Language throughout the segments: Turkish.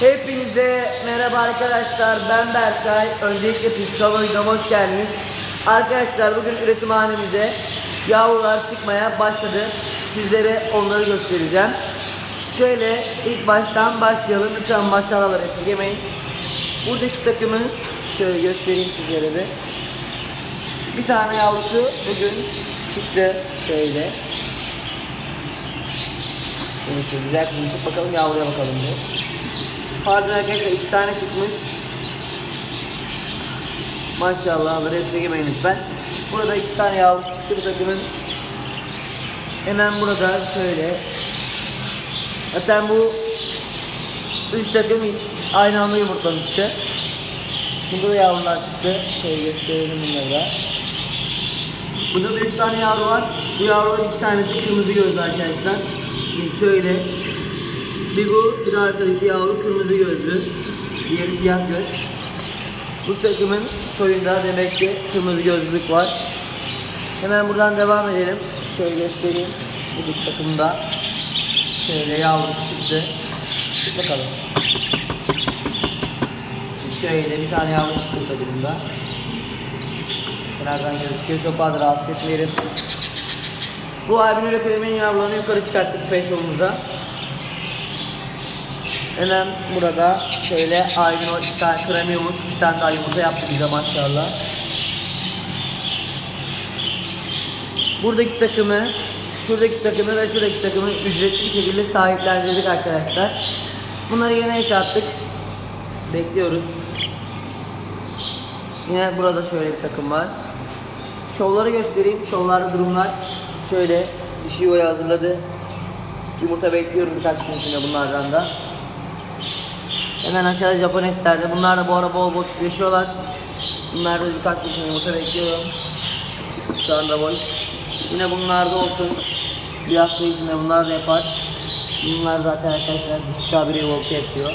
Hepinize merhaba arkadaşlar. Ben Berkay. Öncelikle Piksala videoma hoş geldiniz. Arkadaşlar bugün üretimhanemize yavrular çıkmaya başladı. Sizlere onları göstereceğim. Şöyle ilk baştan başlayalım. Lütfen başarılar esirgemeyin. Buradaki takımı şöyle göstereyim sizlere de. Bir tane yavrusu bugün çıktı şöyle. Evet, güzel kızmışık bakalım yavruya bakalım bir. Pardon arkadaşlar iki tane çıkmış. Maşallah hepsi yemeyin lütfen. Burada iki tane yavru çıktı bu takımın. Hemen burada şöyle. Zaten bu üç takım aynı anda yumurtlamıştı. Bunda da yavrular çıktı. Şöyle gösterelim bunları da. Burada da üç tane yavru var. Bu yavruların iki tanesi kırmızı gözlü arkadaşlar. Bir şöyle. Bir bu, bir arkadaki yavru kırmızı gözlü. Diğeri siyah göz. Bu takımın soyunda demek ki kırmızı gözlülük var. Hemen buradan devam edelim. Şöyle göstereyim. Bu takımda şöyle yavru çıktı. Çık bakalım. Şöyle bir tane yavru çıktı takımda. Kenardan gözüküyor. Çok fazla rahatsız etmeyelim. Bu albino lökemin yavrularını yukarı çıkarttık peş yolumuza. Hemen burada şöyle albino iki tane kremi yumurt, iki tane daha yumurta yaptı bize maşallah. Buradaki takımı, şuradaki takımı ve şuradaki takımı ücretli bir şekilde sahiplendirdik arkadaşlar. Bunları yine iş attık. Bekliyoruz. Yine burada şöyle bir takım var. Şovları göstereyim. Şovlarda durumlar şöyle. Dişi yuvayı hazırladı. Yumurta bekliyorum birkaç gün içinde bunlardan da. Hemen aşağıda Japoneslerde. Bunlar da bu ara bol bol çiftleşiyorlar. Bunlar da birkaç gün yumurta bekliyorum. Şu anda boş. Yine bunlarda olsun. Bir hafta içinde bunlar da yapar. Bunlar zaten arkadaşlar dişi tabiri yumurta yapıyor.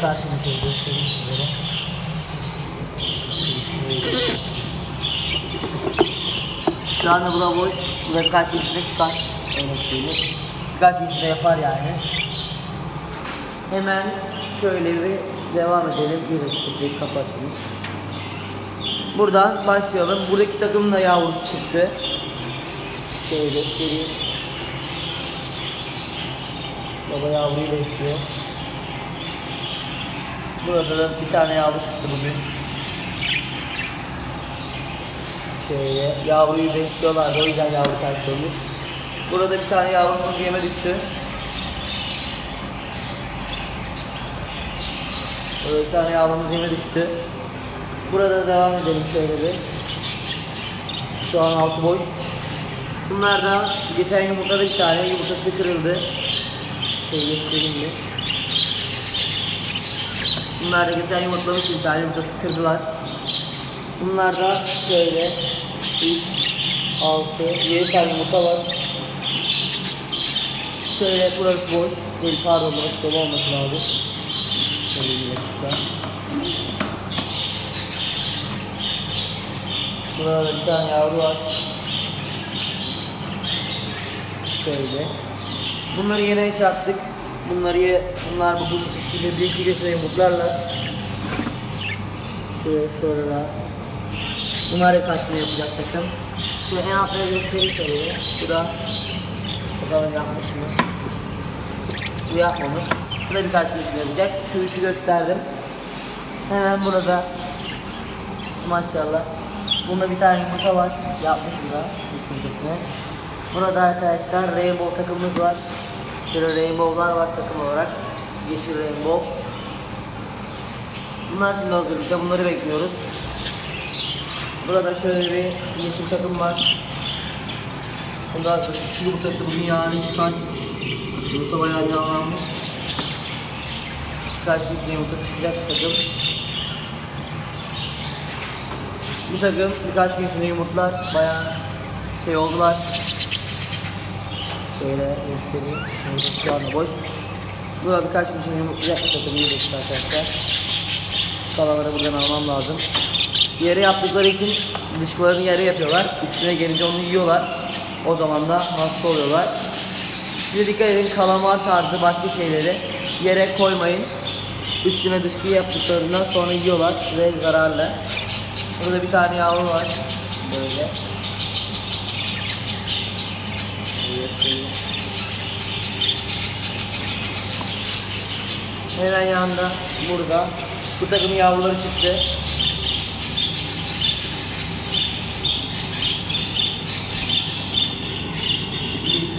Karşımı şöyle göstereyim sizlere. Şu anda bu da boş. Bu da birkaç gün içinde çıkar. Öyle söyleyeyim. Birkaç gün içinde yapar yani. Hemen şöyle bir devam edelim. Dakika şey kapı. Buradan başlayalım. Buradaki takımın da yavrusu çıktı. Şöyle göstereyim. Baba yavruyu besliyor. Burada da bir tane yavru çıktı bugün. Şöyle yavruyu besliyorlar o yüzden yavru kaçırmış. Burada bir tane yavrumuz yeme düştü. Burada bir tane yavrumuz yeme düştü. Burada devam edelim şöyle bir. Şu an altı boş. Bunlar da geçen yumurtada bir tane yumurtası kırıldı. Şöyle göstereyim bir. Bunlar da geçen yumurtlamış bir tane yumurtası kırdılar. Bunlar da şöyle 3, 6, 7 tane yumurta var. Şöyle burası boş. Değil pardon burası dolu olması lazım. Burada da bir tane yavru var. Şöyle. Bunları yine iş. Bunları ye- bunlar bugün ikili bir iki geçe yumurtlarlar. Şöyle şöyle daha. Bunlar hep kaçma yapacak takım. Şu en altta göstereyim şöyle. Bu da bakalım yapmış mı? Bu yapmamış. Bu da birkaç gün içinde yapacak. Şu üçü gösterdim. Hemen burada maşallah. Bunda bir tane yumurta var. Yapmış bu da yumurtasını. Burada arkadaşlar rainbow takımımız var. Şöyle rainbow'lar var takım olarak. Yeşil rainbow. Bunlar şimdi hazırlıkta. Bunları bekliyoruz. Burada şöyle bir yeşil takım var. Bunda yumurtası bugün yarın çıkan. Yumurta bayağı yağlanmış. İçinde yumurtası çıkacak takım. Bu takım birkaç gün içinde yumurtlar bayağı şey oldular. Şöyle göstereyim. Yumurtası şu anda boş. Bu da birkaç gün içinde yumurtlayacak takım. İyi dakika arkadaşlar. Kalaları buradan almam lazım. Yere yaptıkları için dışkılarını yere yapıyorlar. Üstüne gelince onu yiyorlar. O zaman da hasta oluyorlar. Size dikkat edin kalamar tarzı başka şeyleri yere koymayın. Üstüne dışkı yaptıklarından sonra yiyorlar ve zararlı. Burada bir tane yavru var. Böyle. Hemen yanında burada. Bu takımın yavruları çıktı.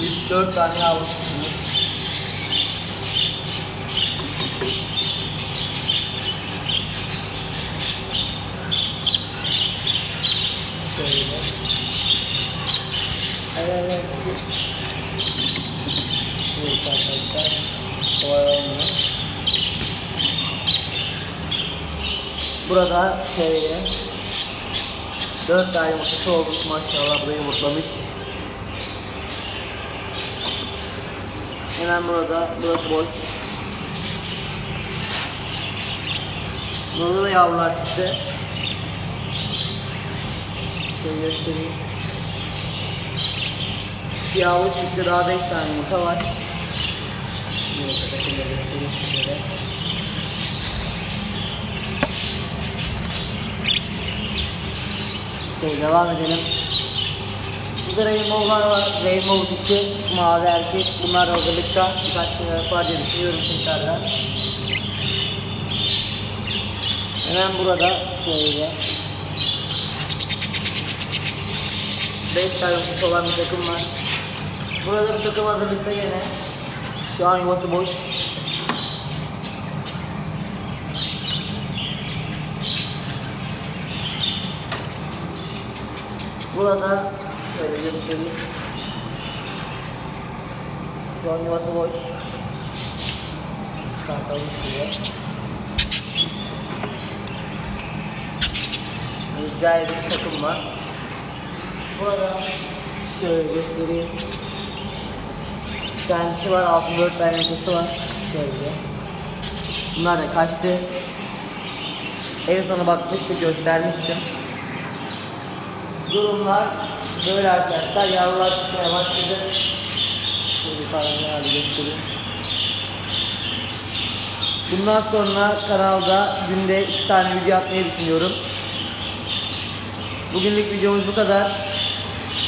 3, 4 tane yavru çıkmış. Şöyle. Evet, evet. Arkadaşlar. Koyalım. Burada şöyle 4 tane yumurtası olmuş maşallah burayı yumurtlamış. Hemen burada, burası boş. Burada da yavrular çıktı. Şöyle göstereyim. Yavru çıktı, daha 5 tane yumurta var. Şöyle şöyle göstereyim size de. Şöyle devam edelim. Burada Rainbow'lar var. Rainbow dişi, mavi erkek. Bunlar da hazırlıkta. Birkaç gün yapar diye düşünüyorum tekrardan. Hemen burada şöyle. 5 tane kutu olan bir takım var. Burada bir takım hazırlıkta yine. Şu an yuvası boş. Burada şöyle göstereyim. Şu an yuvası boş. Çıkartalım şuraya. Güzel bir takım var. Burada şöyle göstereyim. Bir dişi var, altında dört tane yumurtası var. Şöyle. Bunlar da kaçtı. En sona bakmıştık, göstermiştim. Durumlar böyle arkadaşlar. Yavrular çıkmaya başladı. Şöyle yukarıdan hali göstereyim. Bundan sonra kanalda günde 2 tane video atmayı düşünüyorum. Bugünlük videomuz bu kadar.